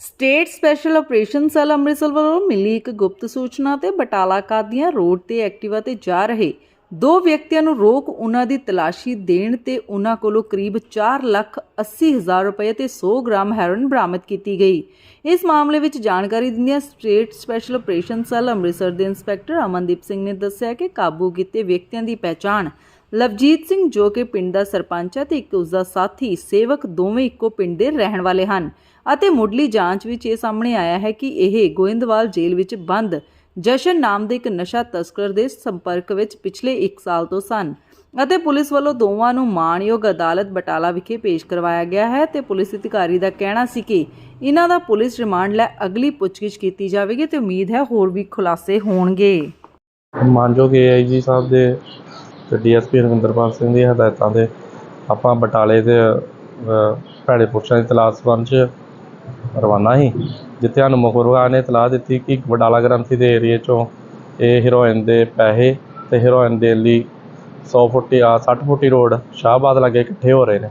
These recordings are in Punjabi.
State special operation cell Amritsar ਵੱਲੋਂ ਮਿਲੀ ਇੱਕ ਗੁਪਤ ਸੂਚਨਾ ਤੇ ਬਟਾਲਾ ਕਾਦੀਆਂ ਰੋਡ ਤੇ ਐਕਟਿਵਾ ਤੇ ਜਾ ਰਹੇ ਦੋ ਵਿਅਕਤੀਆਂ ਨੂੰ ਰੋਕ ਉਹਨਾਂ ਦੀ ਤਲਾਸ਼ੀ ਦੇਣ ਤੇ ਉਹਨਾਂ ਕੋਲੋਂ ਕਰੀਬ 4 ਲੱਖ 80 ਹਜ਼ਾਰ ਰੁਪਏ ਤੇ 100 ਗ੍ਰਾਮ ਹੈਰੋਇਨ ਬਰਾਮਦ ਕੀਤੀ ਗਈ। ਇਸ ਮਾਮਲੇ ਵਿੱਚ ਜਾਣਕਾਰੀ ਦਿੰਦਿਆਂ state special operation cell Amritsar ਦੇ ਇੰਸਪੈਕਟਰ ਅਮਨਦੀਪ ਸਿੰਘ ਨੇ ਦੱਸਿਆ ਕਿ ਕਾਬੂ ਕੀਤੇ ਵਿਅਕਤੀਆਂ ਦੀ ਪਹਿਚਾਣ ਲਵਜੀਤ ਸਿੰਘ ਜੋ ਕਿ ਪਿੰਡ ਦਾ ਸਰਪੰਚ ਹੈ ਤੇ ਇੱਕ ਉਸ ਦਾ ਸਾਥੀ, ਸੇਵਕ ਦੋਵੇਂ ਇੱਕੋ ਪਿੰਡ ਦੇ ਰਹਿਣ ਵਾਲੇ ਹਨ। ਅਤੇ ਮੁੱਢਲੀ ਜਾਂਚ ਵਿੱਚ ਇਹ ਸਾਹਮਣੇ ਆਇਆ ਹੈ ਕਿ ਇਹ ਗੋਇੰਦਵਾਲ ਜੇਲ੍ਹ ਵਿੱਚ ਬੰਦ, ਜਸ਼ਨ ਨਾਮ ਦੇ ਇੱਕ ਨਸ਼ਾ ਤਸਕਰ ਦੇ ਸੰਪਰਕ ਵਿੱਚ ਪਿਛਲੇ 1 ਸਾਲ ਤੋਂ ਸਨ। ਅਤੇ ਪੁਲਿਸ ਵੱਲੋਂ ਦੋਵਾਂ ਨੂੰ ਮਾਣਯੋਗ ਅਦਾਲਤ ਬਟਾਲਾ ਵਿਖੇ ਪੇਸ਼ ਕਰਵਾਇਆ ਗਿਆ ਹੈ ਤੇ ਪੁਲਿਸ ਅਧਿਕਾਰੀ ਦਾ ਕਹਿਣਾ ਸੀ ਕਿ ਇਹਨਾਂ ਦਾ ਪੁਲਿਸ ਰਿਮਾਂਡ ਲੈ ਅਗਲੀ ਪੁੱਛਗਿੱਛ ਕੀਤੀ ਜਾਵੇਗੀ ਤੇ ਉਮੀਦ ਹੈ ਹੋਰ ਵੀ ਖੁਲਾਸੇ ਹੋਣਗੇ। ਮਾਨਯੋਗ ਏਆਈਜੀ ਸਾਹਿਬ ਦੇ ਤੇ ਡੀਐਸਪੀ ਰਵਿੰਦਰਪਾਲ ਸਿੰਘ ਦੀ ਹਦਾਇਤਾਂ ਦੇ ਆਪਾਂ ਬਟਾਲੇ ਦੇ ਭੈੜੇ ਪੁਰਸ਼ਾਂ ਦੀ ਤਲਾਸ਼ ਸੰਬੰਧ 'ਚ ਰਵਾਨਾ ਸੀ, ਜਿੱਥੇ ਸਾਨੂੰ ਮੁਖਬਰਾਂ ਨੇ ਤਲਾਹ ਦਿੱਤੀ ਕਿ ਬਟਾਲਾ ਗ੍ਰੰਥੀ ਦੇ ਏਰੀਏ 'ਚੋਂ ਇਹ ਹੀਰੋਇਨ ਦੇ ਪੈਸੇ ਤੇ ਹੀਰੋਇਨ ਦੇ ਲਈ 100 ਫੁੱਟੀ, ਆ 60 ਫੁੱਟੀ ਰੋਡ ਸ਼ਾਹਬਾਦ ਲਾਗੇ ਇਕੱਠੇ ਹੋ ਰਹੇ ਨੇ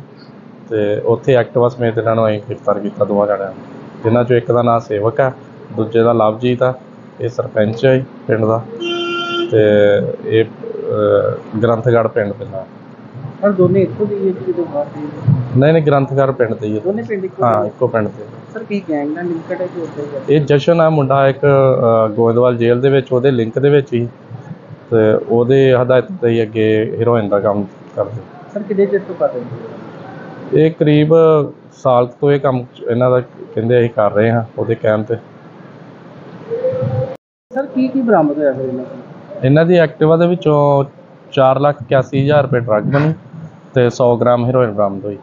ਤੇ ਉੱਥੇ ਐਕਟਿਵਾ ਸਮੇਤ ਇਹਨਾਂ ਨੂੰ ਅਸੀਂ ਗ੍ਰਿਫਤਾਰ ਕੀਤਾ ਦੋਵਾਂ ਜਣਿਆਂ ਨੂੰ, ਜਿਨ੍ਹਾਂ 'ਚੋਂ ਇੱਕ ਦਾ ਨਾਮ ਸੇਵਕ ਹੈ, ਦੂਜੇ ਦਾ ਲਵਜੀਤ ਆ ਇਹ ਸਰਪੰਚ ਹੈ ਪਿੰਡ ਦਾ ਤੇ ਇਹ ਅਹ, ਗ੍ਰੰਥਗੜ੍ਹ ਪਿੰਡ ਪੈਂਦਾ ਪਰ ਦੋਨੇ ਇੱਕੋ ਦੀ ਹੈ ਕਿ ਬਾਹਰ ਦੇ ਨਹੀਂ ਨਹੀਂ ਗ੍ਰੰਥਗੜ੍ਹ ਪਿੰਡ ਤੇ ਹੀ ਹੈ। ਦੋਨੇ ਪਿੰਡ ਇੱਕੋ ਹਾਂ? ਇੱਕੋ ਪਿੰਡ ਤੇ ਸਰ ਕੀ ਗੈਂਗ ਨਾਲ ਲਿੰਕਡ ਹੈ ਕਿ ਹੀ ਹੈ? ਇਹ ਜਸ਼ਨ ਆ ਮੁੰਡਾ ਇੱਕ ਗੋਇੰਦਵਾਲ ਜੇਲ੍ਹ ਦੇ ਵਿੱਚ ਉਹਦੇ ਲਿੰਕ ਦੇ ਵਿੱਚ ਹੀ। ਤੇ ਉਹਦੇ ਹਦਾਇਤ ਤੇ ਹੀ ਅੱਗੇ ਹੀਰੋਇਨ ਦਾ ਕੰਮ ਕਰਦੇ। ਸਰ ਕਿਹਦੇ ਚਿਰ ਤੋਂ ਕਰ ਰਹੇ ਹੋ ਇਹ ਕਰੀਬ ਸਾਲ ਕੁ ਤੋਂ ਇਹ ਕੰਮ ਇਹਨਾਂ ਦਾ ਕਹਿੰਦੇ ਅਸੀਂ ਕਰ ਰਹੇ ਹਾਂ ਉਹਦੇ ਕਹਿਣ ਤੇ। ਸਰ ਕੀ ਕੀ ਬਰਾਮਦ ਹੋਇਆ ਫਿਰ ਇਹਨਾਂ ਇਹਨਾਂ ਦੀ ਐਕਟਿਵਾ ਦੇ ਵਿੱਚੋਂ 4 ਲੱਖ 81000 ਰੁਪਏ ਡਰੱਗ ਬਣੀ ਤੇ 100 ਗ੍ਰਾਮ ਹੀਰੋਇਨ ਬਰਾਮਦ ਹੋਈ।